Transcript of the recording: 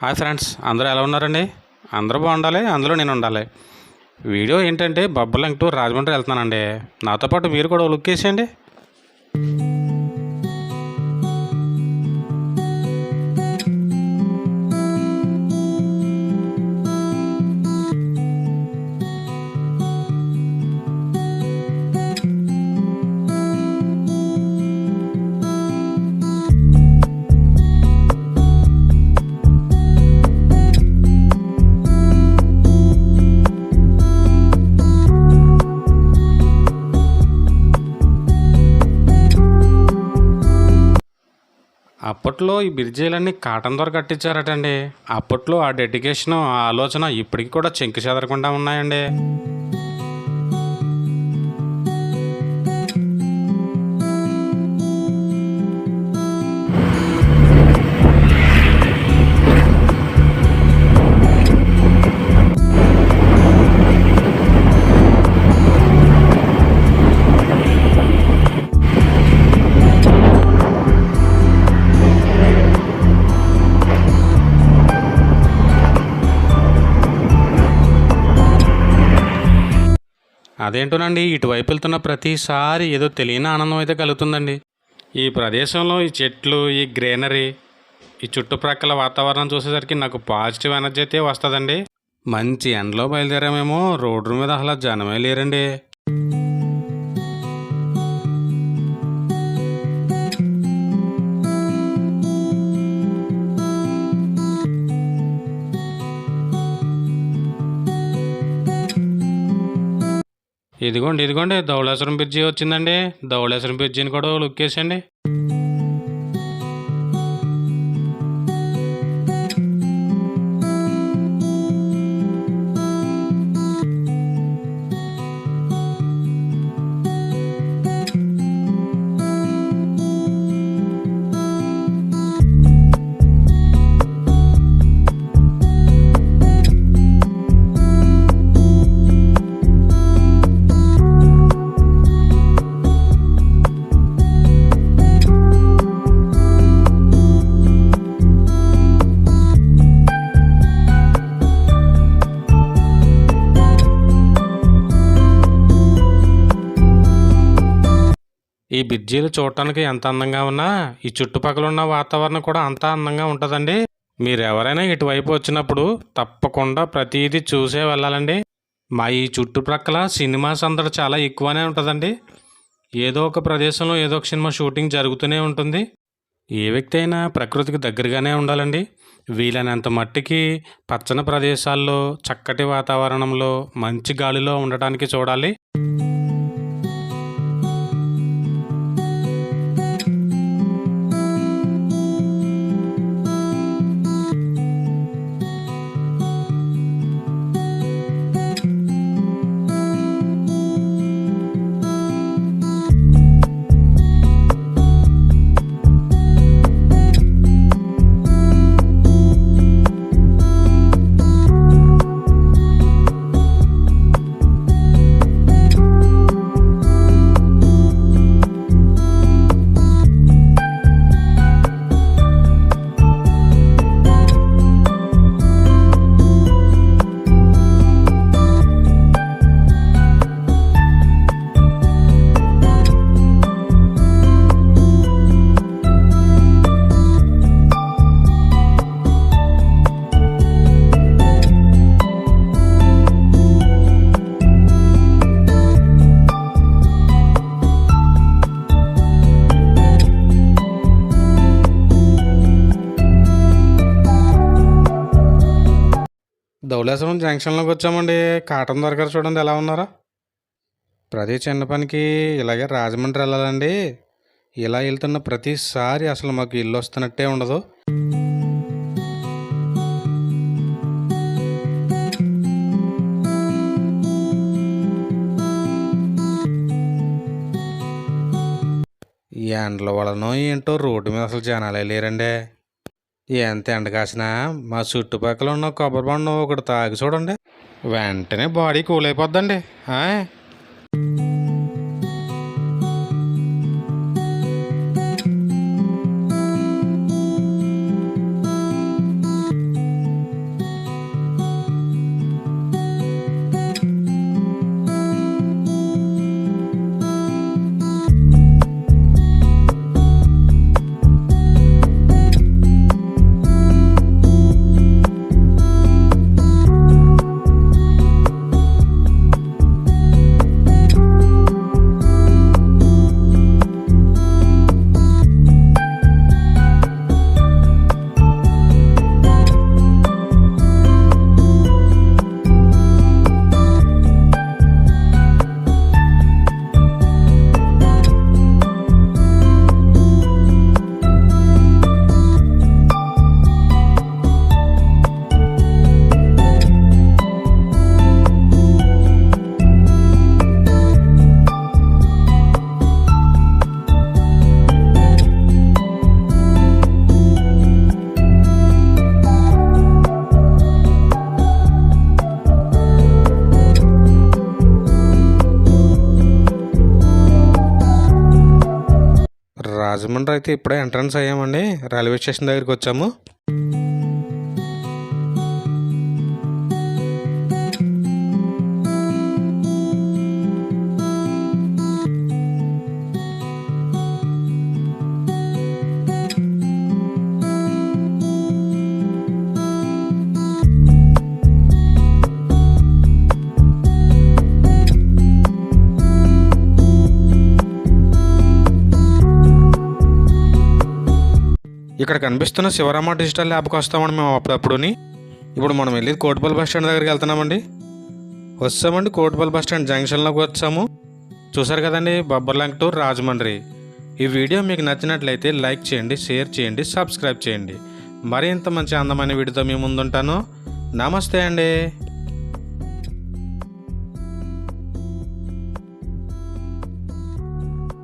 Hi friends అందరూ ఎలా ఉన్నారండి? అందరూ బాగుండాలి అందులో నేను ఉండాలి. వీడియో ఏంటంటే బొబ్బలంగ్ టూర్ రాజమండ్రి వెళ్తున్నానండి. నాతో పాటు మీరు కూడా లుక్ వేసేయండి. అప్పట్లో ఈ బ్రిడ్జీలన్నీ కాటన్ ద్వారా కట్టించారటండి. అప్పట్లో ఆ డెడికేషన్ ఆ ఆలోచన ఇప్పటికి కూడా చెంకు చెదరకుండా ఉన్నాయండి. అదేంటోనండి ఇటువైపు వెళ్తున్న ప్రతిసారి ఏదో తెలియని ఆనందం అయితే కలుగుతుందండి. ఈ ప్రదేశంలో ఈ చెట్లు ఈ గ్రీనరీ ఈ చుట్టుప్రక్కల వాతావరణం చూసేసరికి నాకు పాజిటివ్ ఎనర్జీ అయితే వస్తుందండి. మంచి ఎండలో బయలుదేరామేమో రోడ్డు మీద అసలు జనమే లేరండి. ఇదిగోండి ఇదిగోండి ధవళేశ్వరం బ్రిడ్జి వచ్చిందండి. ధవళేశ్వరం బ్రిడ్జిని కూడా లుక్కేసండి వేసండి బ్రిడ్జీలు చూడటానికి ఎంత అందంగా ఉన్నా ఈ చుట్టుపక్కల ఉన్న వాతావరణం కూడా అంత అందంగా ఉంటుందండి. మీరు ఎవరైనా ఇటువైపు వచ్చినప్పుడు తప్పకుండా ప్రతిదీ చూసే వెళ్ళాలండి. మా ఈ చుట్టుప్రక్కల సినిమా సందడి చాలా ఎక్కువనే ఉంటుందండి. ఏదో ఒక ప్రదేశంలో ఏదో ఒక సినిమా షూటింగ్ జరుగుతూనే ఉంటుంది. ఏ వ్యక్తి అయినా ప్రకృతికి దగ్గరగానే ఉండాలండి. వీలైనంత మట్టికి పచ్చని ప్రదేశాల్లో చక్కటి వాతావరణంలో మంచి గాలిలో ఉండటానికి చూడాలి. ధవళేశ్వరం జంక్షన్లోకి వచ్చామండి. కాటన్ దొరగారు చూడండి ఎలా ఉన్నారా. ప్రతి చిన్న పనికి ఇలాగే రాజమండ్రి వెళ్ళాలండి. ఇలా వెళ్తున్న ప్రతిసారి అసలు మాకు ఇల్లు వస్తున్నట్టే ఉండదు. ఎండల వలన ఏంటో రోడ్డు మీద అసలు జనాలే లేరండి. ఎంత ఎండ కాసినా మా చుట్టుపక్కల ఉన్న కొబ్బరి బండం ఒకటి తాగి చూడండి. వెంటనే బాడీ కూల్ అయిపోద్దండి. రాజమండ్రి అయితే ఇప్పుడే ఎంట్రన్స్ అయ్యామండి. రైల్వే స్టేషన్ దగ్గరికి వచ్చాము. ఇక్కడ కనిపిస్తున్న శివరామ డిజిటల్ ల్యాబ్కి వస్తామండి మేము అప్పుడప్పుడుని. ఇప్పుడు మనం వెళ్ళి కోటిపల్లి బస్ స్టాండ్ దగ్గరికి వెళ్తున్నామండి. వస్తామండి కోటిపల్లి బస్ స్టాండ్ జంక్షన్లోకి వచ్చాము. చూసారు కదండి బొబ్బర్లాంక్ టూర్ రాజమండ్రి. ఈ వీడియో మీకు నచ్చినట్లయితే లైక్ చేయండి షేర్ చేయండి సబ్స్క్రైబ్ చేయండి. మరింత మంచి అందమైన వీడియోతో మీ ముందుంటాను. నమస్తే అండి.